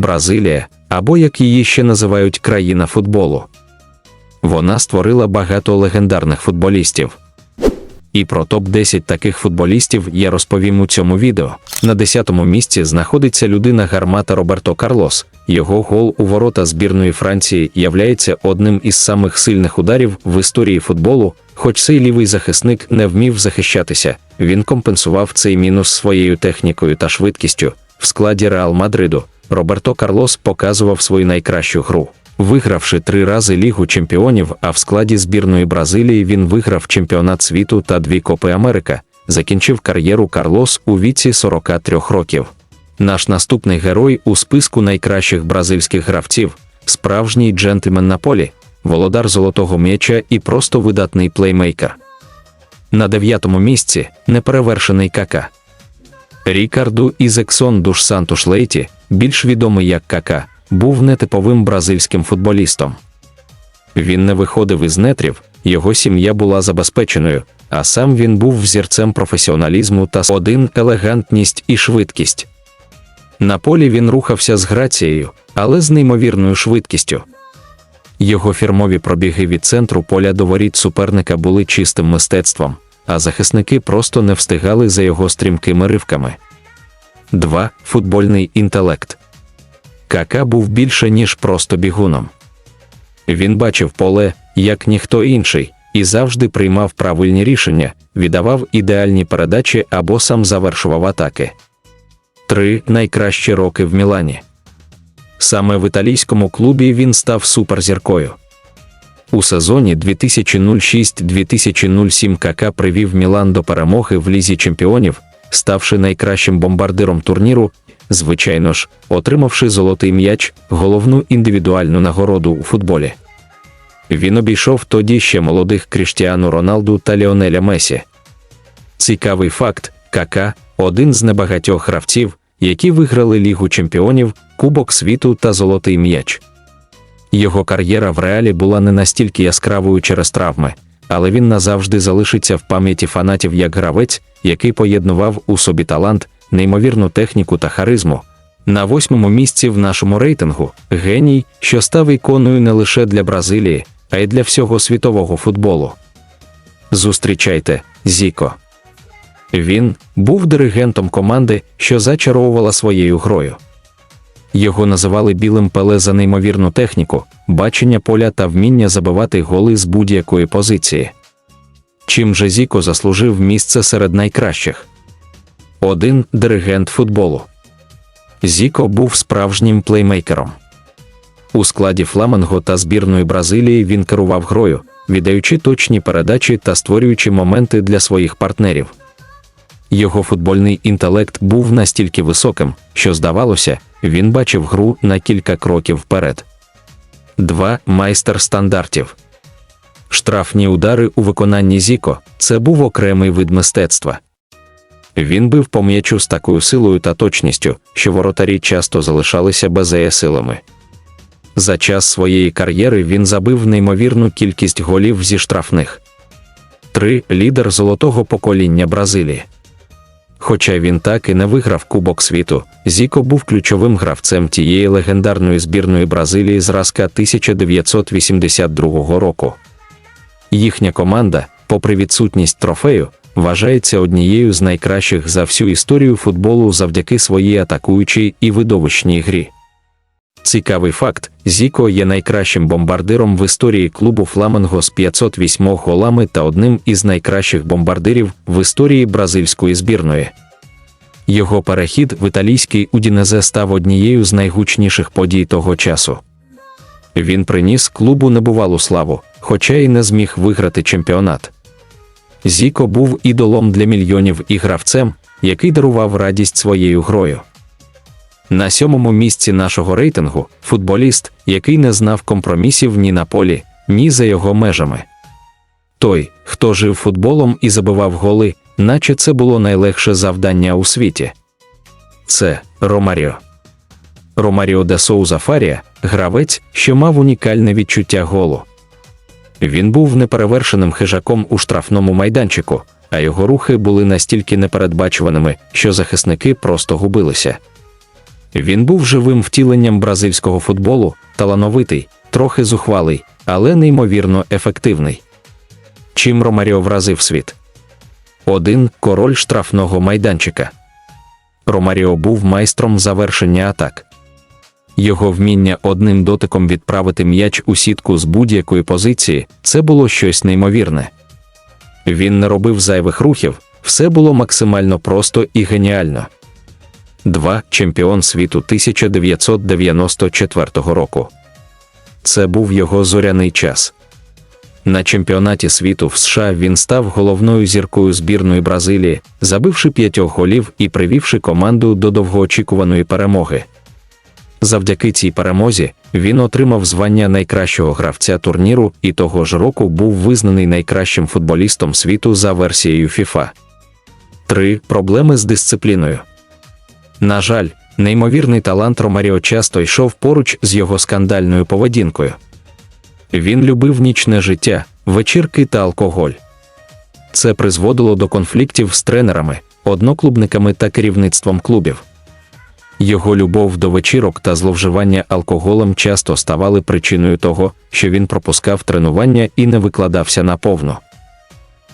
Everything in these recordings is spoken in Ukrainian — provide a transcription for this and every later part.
Бразилія, або як її ще називають країна футболу. Вона створила багато легендарних футболістів. І про топ-10 таких футболістів я розповім у цьому відео. На 10-му місці знаходиться людина гармата Роберто Карлос. Його гол у ворота збірної Франції являється одним із самих сильних ударів в історії футболу. Хоч цей лівий захисник не вмів захищатися, він компенсував цей мінус своєю технікою та швидкістю. В складі Реал Мадриду Роберто Карлос показував свою найкращу гру. Вигравши три рази Лігу чемпіонів, а в складі збірної Бразилії він виграв чемпіонат світу та дві Копи Америка, закінчив кар'єру Карлос у віці 43 років. Наш наступний герой у списку найкращих бразильських гравців справжній джентльмен на полі, володар золотого м'яча і просто видатний плеймейкер. На дев'ятому місці неперевершений кака. Рікарду Ізексон Душ Сантуш Лейті, більш відомий як кака, був нетиповим бразильським футболістом. Він не виходив із нетрів, його сім'я була забезпеченою, а сам він був взірцем професіоналізму та один елегантність і швидкість. На полі він рухався з грацією, але з неймовірною швидкістю. Його фірмові пробіги від центру поля до воріт суперника були чистим мистецтвом, а захисники просто не встигали за його стрімкими ривками. 2. Футбольний інтелект. Кака був більше, ніж просто бігуном. Він бачив поле, як ніхто інший, і завжди приймав правильні рішення, віддавав ідеальні передачі або сам завершував атаки. Три найкращі роки в Мілані. Саме в італійському клубі він став суперзіркою. У сезоні 2006-2007 КК привів Мілан до перемоги в лізі чемпіонів, ставши найкращим бомбардиром турніру, звичайно ж, отримавши золотий м'яч, головну індивідуальну нагороду у футболі. Він обійшов тоді ще молодих Кріштіану Роналду та Ліонеля Месі. Цікавий факт: КК один з небагатьох гравців, які виграли Лігу чемпіонів, Кубок світу та Золотий м'яч. Його кар'єра в реалі була не настільки яскравою через травми, але він назавжди залишиться в пам'яті фанатів як гравець, який поєднував у собі талант, неймовірну техніку та харизму. На восьмому місці в нашому рейтингу геній, що став іконою не лише для Бразилії, а й для всього світового футболу. Зустрічайте, Зіко. Він був диригентом команди, що зачаровувала своєю грою. Його називали білим пеле за неймовірну техніку, бачення поля та вміння забивати голи з будь-якої позиції. Чим же Зіко заслужив місце серед найкращих? Один диригент футболу. Зіко був справжнім плеймейкером. У складі Фламенго та збірної Бразилії він керував грою, віддаючи точні передачі та створюючи моменти для своїх партнерів. Його футбольний інтелект був настільки високим, що, здавалося, він бачив гру на кілька кроків вперед. 2. майстер стандартів. Штрафні удари у виконанні Зіко це був окремий вид мистецтва. Він бив по м'ячу з такою силою та точністю, що воротарі часто залишалися безеясилами. За час своєї кар'єри він забив неймовірну кількість голів зі штрафних. 3. лідер золотого покоління Бразилії. Хоча він так і не виграв Кубок світу, Зіко був ключовим гравцем тієї легендарної збірної Бразилії зразка 1982 року. Їхня команда, попри відсутність трофею, вважається однією з найкращих за всю історію футболу завдяки своїй атакуючій і видовищній грі. Цікавий факт: Зіко є найкращим бомбардиром в історії клубу Фламенго з 508 голами та одним із найкращих бомбардирів в історії бразильської збірної. Його перехід в італійський Удінезе став однією з найгучніших подій того часу. Він приніс клубу небувалу славу, хоча й не зміг виграти чемпіонат. Зіко був ідолом для мільйонів і гравцем, який дарував радість своєю грою. На сьомому місці нашого рейтингу футболіст, який не знав компромісів ні на полі, ні за його межами. Той, хто жив футболом і забивав голи, наче це було найлегше завдання у світі. Це Ромаріо. Ромаріо де Соуза Фарія гравець, що мав унікальне відчуття голу. Він був неперевершеним хижаком у штрафному майданчику, а його рухи були настільки непередбачуваними, що захисники просто губилися. Він був живим втіленням бразильського футболу, талановитий, трохи зухвалий, але неймовірно ефективний. Чим Ромаріо вразив світ? Один король штрафного майданчика. Ромаріо був майстром завершення атак. Його вміння одним дотиком відправити м'яч у сітку з будь-якої позиції це було щось неймовірне. Він не робив зайвих рухів, все було максимально просто і геніально. 2. Чемпіон світу 1994 року. Це був його зоряний час. На чемпіонаті світу в США він став головною зіркою збірної Бразилії, забивши п'ятьох голів і привівши команду до довгоочікуваної перемоги. Завдяки цій перемозі він отримав звання найкращого гравця турніру і того ж року був визнаний найкращим футболістом світу за версією FIFA. 3. Проблеми з дисципліною. На жаль, неймовірний талант Ромаріо часто йшов поруч з його скандальною поведінкою. Він любив нічне життя, вечірки та алкоголь. Це призводило до конфліктів з тренерами, одноклубниками та керівництвом клубів. Його любов до вечірок та зловживання алкоголем часто ставали причиною того, що він пропускав тренування і не викладався наповну.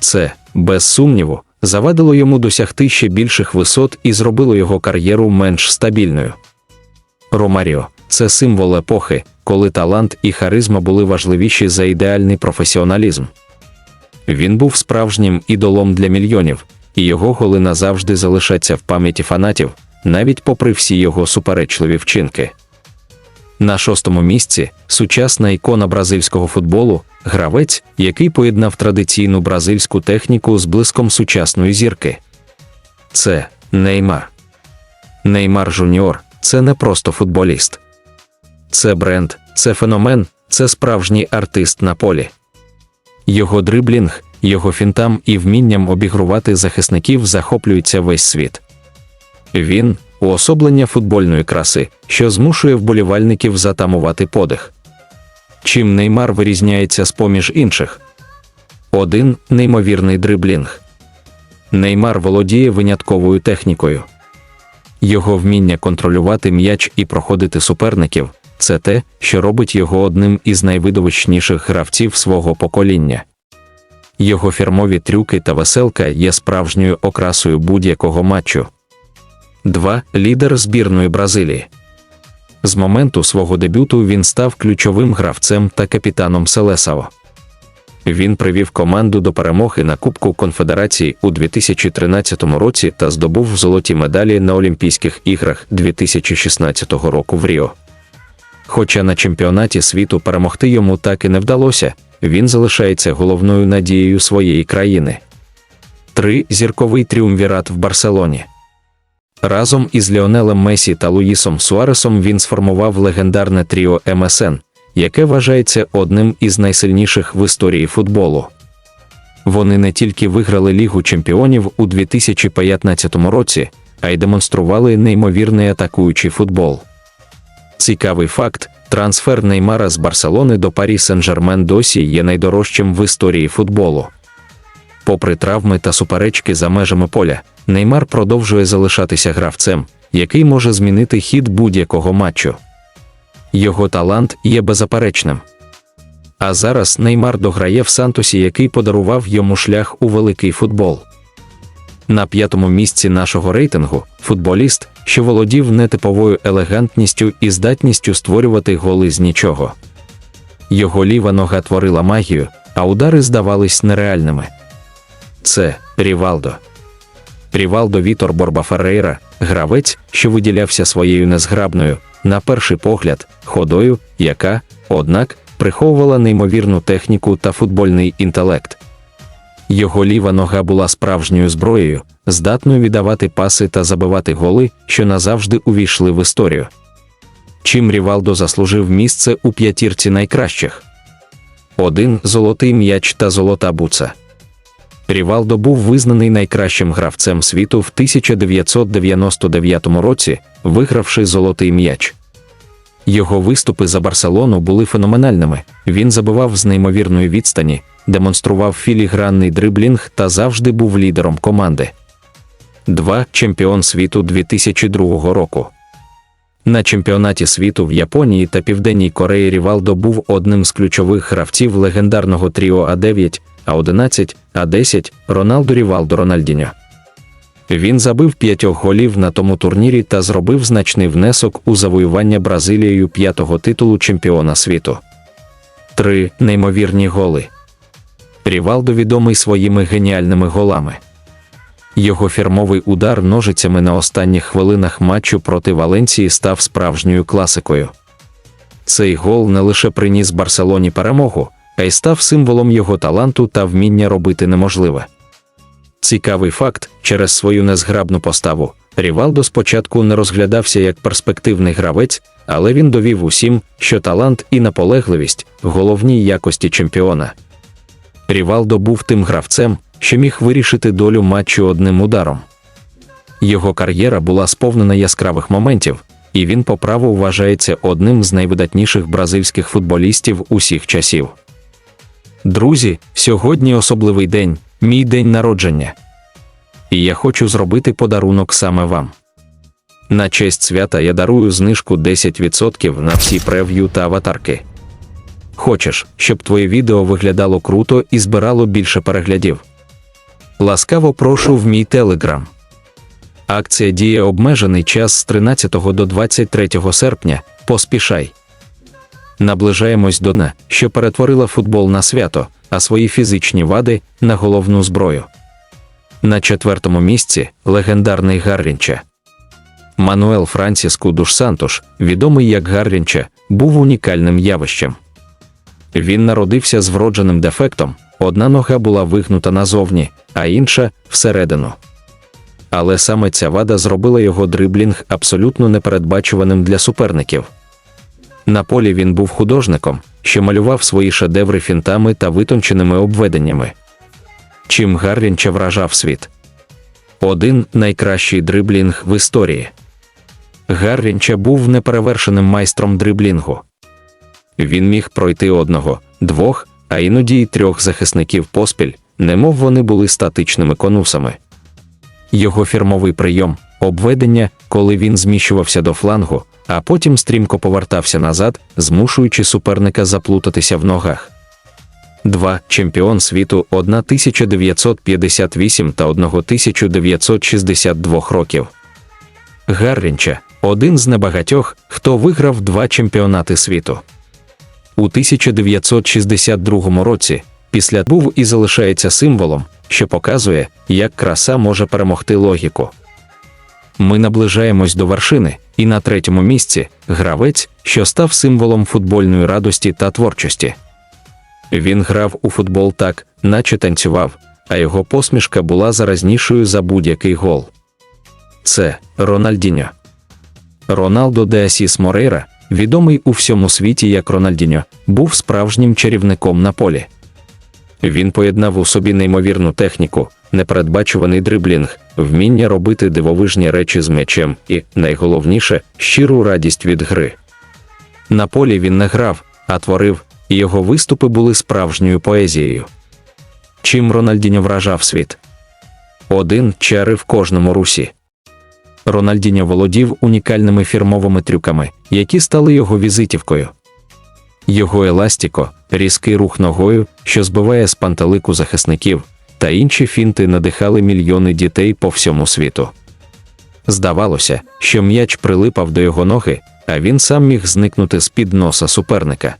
Це, без сумніву, завадило йому досягти ще більших висот і зробило його кар'єру менш стабільною. Ромаріо це символ епохи, коли талант і харизма були важливіші за ідеальний професіоналізм. Він був справжнім ідолом для мільйонів, і його голи назавжди залишаться в пам'яті фанатів, навіть попри всі його суперечливі вчинки. На шостому місці сучасна ікона бразильського футболу, гравець, який поєднав традиційну бразильську техніку з блиском сучасної зірки. Це Неймар. Неймар Жуніор це не просто футболіст. Це бренд, це феномен, це справжній артист на полі. Його дриблінг, його фінтам і вмінням обігрувати захисників захоплюється весь світ. Він уособлення футбольної краси, що змушує вболівальників затамувати подих. Чим Неймар вирізняється з поміж інших? Один неймовірний дриблінг. Неймар володіє винятковою технікою. Його вміння контролювати м'яч і проходити суперників це те, що робить його одним із найвидовищніших гравців свого покоління. Його фірмові трюки та веселка є справжньою окрасою будь-якого матчу. 2. Лідер збірної Бразилії. З моменту свого дебюту він став ключовим гравцем та капітаном Селесао. Він привів команду до перемоги на Кубку Конфедерації у 2013 році та здобув золоті медалі на Олімпійських іграх 2016 року в Ріо. Хоча на чемпіонаті світу перемогти йому так і не вдалося, він залишається головною надією своєї країни. 3. Зірковий тріумвірат в Барселоні. Разом із Ліонелем Месі та Луїсом Суаресом він сформував легендарне тріо МСН, яке вважається одним із найсильніших в історії футболу. Вони не тільки виграли Лігу чемпіонів у 2015 році, а й демонстрували неймовірний атакуючий футбол. Цікавий факт: трансфер Неймара з Барселони до Парі Сен-Жермен досі є найдорожчим в історії футболу. Попри травми та суперечки за межами поля, Неймар продовжує залишатися гравцем, який може змінити хід будь-якого матчу. Його талант є беззаперечним. А зараз Неймар дограє в Сантосі, який подарував йому шлях у великий футбол. На п'ятому місці нашого рейтингу футболіст, що володів нетиповою елегантністю і здатністю створювати голи з нічого. Його ліва нога творила магію, а удари здавались нереальними. Це Рівалдо. Рівалдо Вітор Борба Феррейра, гравець, що виділявся своєю незграбною, на перший погляд, ходою, яка, однак, приховувала неймовірну техніку та футбольний інтелект. Його ліва нога була справжньою зброєю, здатною віддавати паси та забивати голи, що назавжди увійшли в історію. Чим Рівалдо заслужив місце у п'ятірці найкращих один золотий м'яч та золота буца. Рівалдо був визнаний найкращим гравцем світу в 1999 році, вигравши золотий м'яч. Його виступи за Барселону були феноменальними. Він забивав з неймовірної відстані, демонстрував філігранний дриблінг та завжди був лідером команди. 2. Чемпіон світу 2002 року. На чемпіонаті світу в Японії та Південній Кореї Рівалдо був одним з ключових гравців легендарного тріо А9, А11, А10 Роналдо Рівалдо Рональдіньо. Він забив п'ятьох голів на тому турнірі та зробив значний внесок у завоювання Бразилією п'ятого титулу чемпіона світу. Три неймовірні голи. Рівалдо відомий своїми геніальними голами. Його фірмовий удар ножицями на останніх хвилинах матчу проти Валенції став справжньою класикою. Цей гол не лише приніс Барселоні перемогу, а й став символом його таланту та вміння робити неможливе. Цікавий факт, через свою незграбну поставу, Рівалдо спочатку не розглядався як перспективний гравець, але він довів усім, що талант і наполегливість головні якості чемпіона. Рівалдо був тим гравцем, що міг вирішити долю матчу одним ударом. Його кар'єра була сповнена яскравих моментів, і він по праву вважається одним з найвидатніших бразильських футболістів усіх часів. Друзі, сьогодні особливий день, мій день народження. І я хочу зробити подарунок саме вам. На честь свята я дарую знижку 10% на всі прев'ю та аватарки. Хочеш, щоб твоє відео виглядало круто і збирало більше переглядів? Ласкаво прошу в мій телеграм. Акція діє обмежений час з 13 до 23 серпня. Поспішай. Наближаємось до дна, що перетворила футбол на свято, а свої фізичні вади на головну зброю. На четвертому місці легендарний Гаррінча. Мануел Франсіску Душ Сантош, відомий як Гаррінча, був унікальним явищем. Він народився з вродженим дефектом, одна нога була вигнута назовні, а інша всередину. Але саме ця вада зробила його дриблінг абсолютно непередбачуваним для суперників. На полі він був художником, що малював свої шедеври фінтами та витонченими обведеннями. Чим Гаррінча вражав світ. Один найкращий дриблінг в історії. Гаррінча був неперевершеним майстром дриблінгу. Він міг пройти одного, двох, а іноді й трьох захисників поспіль, немов вони були статичними конусами. Його фірмовий прийом обведення, коли він зміщувався до флангу, а потім стрімко повертався назад, змушуючи суперника заплутатися в ногах. 2. Чемпіон світу 1958 та 1962 років. Гаррінча один з небагатьох, хто виграв два чемпіонати світу. У 1962 році після був і залишається символом, що показує, як краса може перемогти логіку. Ми наближаємось до вершини, і на третьому місці гравець, що став символом футбольної радості та творчості. Він грав у футбол так, наче танцював, а його посмішка була заразнішою за будь-який гол. Це Рональдіньо. Роналдо де Асіс Морейра, відомий у всьому світі як Рональдіньо, був справжнім чарівником на полі. Він поєднав у собі неймовірну техніку, непередбачуваний дриблінг, вміння робити дивовижні речі з м'ячем і, найголовніше, щиру радість від гри. На полі він не грав, а творив, і його виступи були справжньою поезією. Чим Рональдіньо вражав світ? Один чари в кожному русі. Рональдіньо володів унікальними фірмовими трюками, які стали його візитівкою. Його еластіко, різкий рух ногою, що збиває з пантелику захисників, та інші фінти надихали мільйони дітей по всьому світу. Здавалося, що м'яч прилипав до його ноги, а він сам міг зникнути з під носа суперника.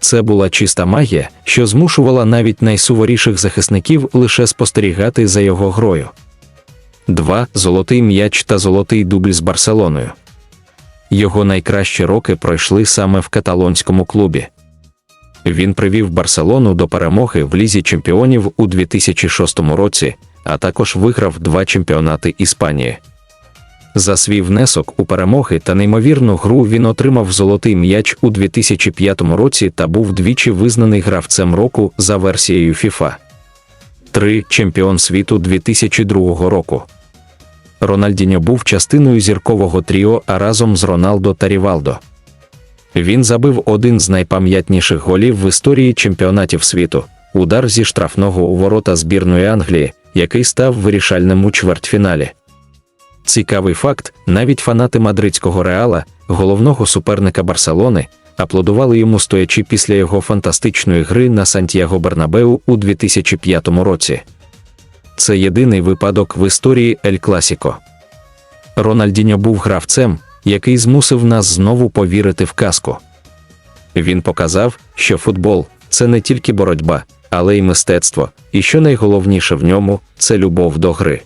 Це була чиста магія, що змушувала навіть найсуворіших захисників лише спостерігати за його грою. 2. Золотий м'яч та золотий дубль з Барселоною. Його найкращі роки пройшли саме в каталонському клубі. Він привів Барселону до перемоги в лізі чемпіонів у 2006 році, а також виграв два чемпіонати Іспанії. За свій внесок у перемоги та неймовірну гру він отримав золотий м'яч у 2005 році та був двічі визнаний гравцем року за версією FIFA. 3. Чемпіон світу 2002 року. Рональдіньо був частиною зіркового тріо а разом з Роналдо та Рівалдо. Він забив один з найпам'ятніших голів в історії чемпіонатів світу удар зі штрафного у ворота збірної Англії, який став вирішальним у чвертьфіналі. Цікавий факт: навіть фанати мадридського реала, головного суперника Барселони, аплодували йому стоячи після його фантастичної гри на Сантьяго Бернабеу у 2005 році. Це єдиний випадок в історії Ель Класіко. Рональдіньо був гравцем, який змусив нас знову повірити в казку. Він показав, що футбол це не тільки боротьба, але й мистецтво, і що найголовніше в ньому це любов до гри.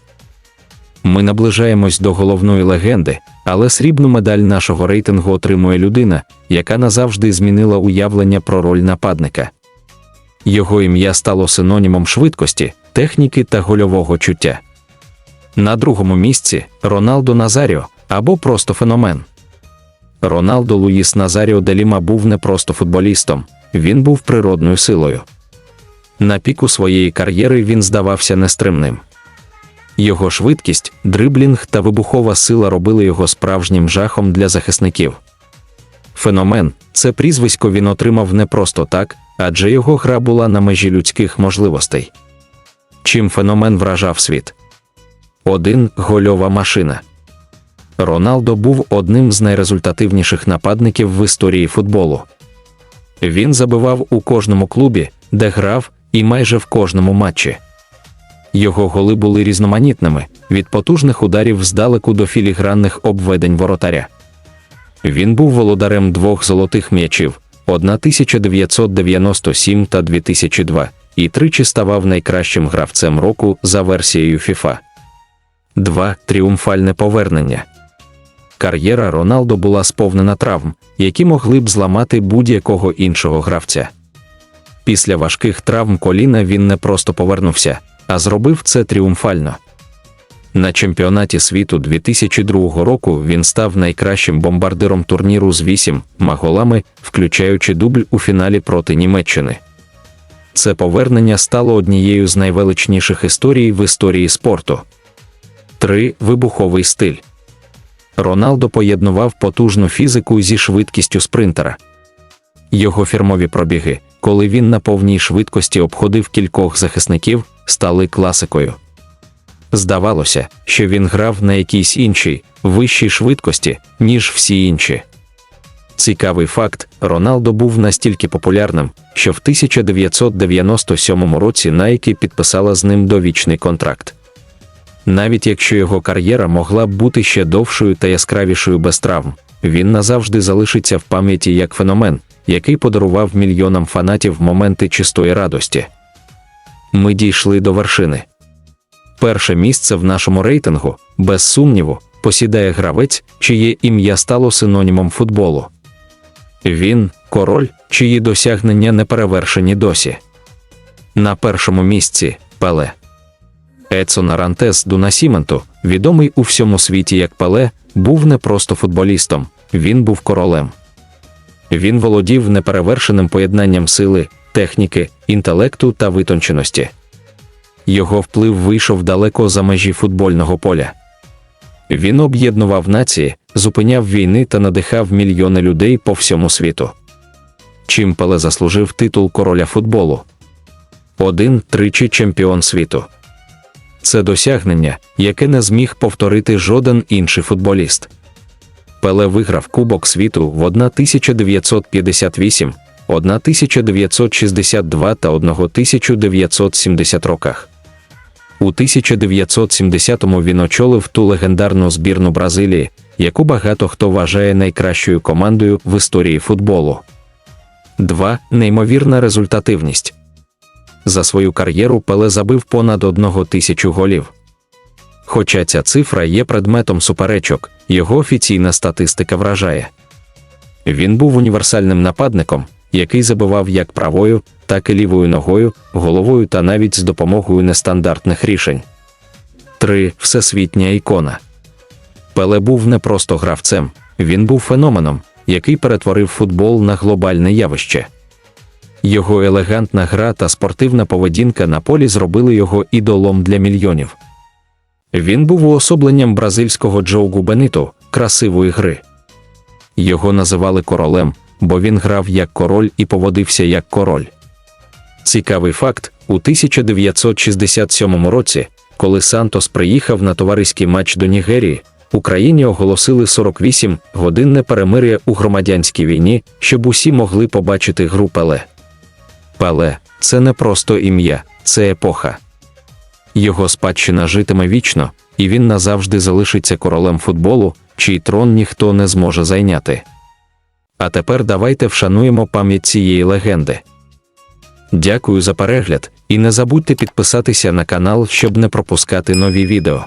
Ми наближаємось до головної легенди, але срібну медаль нашого рейтингу отримує людина, яка назавжди змінила уявлення про роль нападника. Його ім'я стало синонімом швидкості, техніки та гольового чуття. На другому місці Роналдо Назаріо або просто феномен. Роналдо Луїс Назаріо Деліма був не просто футболістом, він був природною силою. На піку своєї кар'єри він здавався нестримним. Його швидкість, дриблінг та вибухова сила робили його справжнім жахом для захисників. Феномен це прізвисько він отримав не просто так, адже його гра була на межі людських можливостей. Чим феномен вражав світ? Один гольова машина. Роналдо був одним з найрезультативніших нападників в історії футболу. Він забивав у кожному клубі, де грав, і майже в кожному матчі. Його голи були різноманітними від потужних ударів здалеку до філігранних обведень воротаря. Він був володарем двох золотих м'ячів 1997 та 2002 і тричі ставав найкращим гравцем року за версією FIFA. 2. Тріумфальне повернення. Кар'єра Роналдо була сповнена травм, які могли б зламати будь-якого іншого гравця. Після важких травм коліна він не просто повернувся, а зробив це тріумфально. На чемпіонаті світу 2002 року він став найкращим бомбардиром турніру з 8 голами, включаючи дубль у фіналі проти Німеччини. Це повернення стало однією з найвеличніших історій в історії спорту. 3. Вибуховий стиль. Роналдо поєднував потужну фізику зі швидкістю спринтера. Його фірмові пробіги, коли він на повній швидкості обходив кількох захисників, стали класикою. Здавалося, що він грав на якійсь іншій, вищій швидкості, ніж всі інші. Цікавий факт: Роналдо був настільки популярним, що в 1997 році Nike підписала з ним довічний контракт. Навіть якщо його кар'єра могла б бути ще довшою та яскравішою без травм, він назавжди залишиться в пам'яті як феномен, який подарував мільйонам фанатів моменти чистої радості. Ми дійшли до вершини. Перше місце в нашому рейтингу, без сумніву, посідає гравець, чиє ім'я стало синонімом футболу. Він король, чиї досягнення не перевершені досі. На першому місці Пеле. Едсон Арантес Дунасіменту, відомий у всьому світі як Пеле, був не просто футболістом, він був королем. Він володів неперевершеним поєднанням сили, техніки, інтелекту та витонченості. Його вплив вийшов далеко за межі футбольного поля. Він об'єднував нації, зупиняв війни та надихав мільйони людей по всьому світу. Чим Пеле заслужив титул короля футболу. Один тричі чемпіон світу. Це досягнення, яке не зміг повторити жоден інший футболіст. Пеле виграв Кубок світу в 1958, 1962 та 1970 роках. У 1970-му він очолив ту легендарну збірну Бразилії, яку багато хто вважає найкращою командою в історії футболу. 2. Неймовірна результативність. За свою кар'єру Пеле забив понад одного тисячу голів. Хоча ця цифра є предметом суперечок, його офіційна статистика вражає. Він був універсальним нападником, який забивав як правою, так і лівою ногою, головою та навіть з допомогою нестандартних рішень. 3. Всесвітня ікона. Пеле був не просто гравцем, він був феноменом, який перетворив футбол на глобальне явище. Його елегантна гра та спортивна поведінка на полі зробили його ідолом для мільйонів. Він був уособленням бразильського Джоугу Бениту, красивої гри. Його називали королем, бо він грав як король і поводився як король. Цікавий факт: у 1967 році Коли Сантос приїхав на товариський матч до Нігерії, Україні оголосили 48 годинне перемир'я у громадянській війні, щоб усі могли побачити гру Пеле. Пеле це не просто ім'я, це епоха. Його спадщина житиме вічно, і він назавжди залишиться королем футболу, чий трон ніхто не зможе зайняти. А тепер давайте вшануємо пам'ять цієї легенди. Дякую за перегляд і не забудьте підписатися на канал, щоб не пропускати нові відео.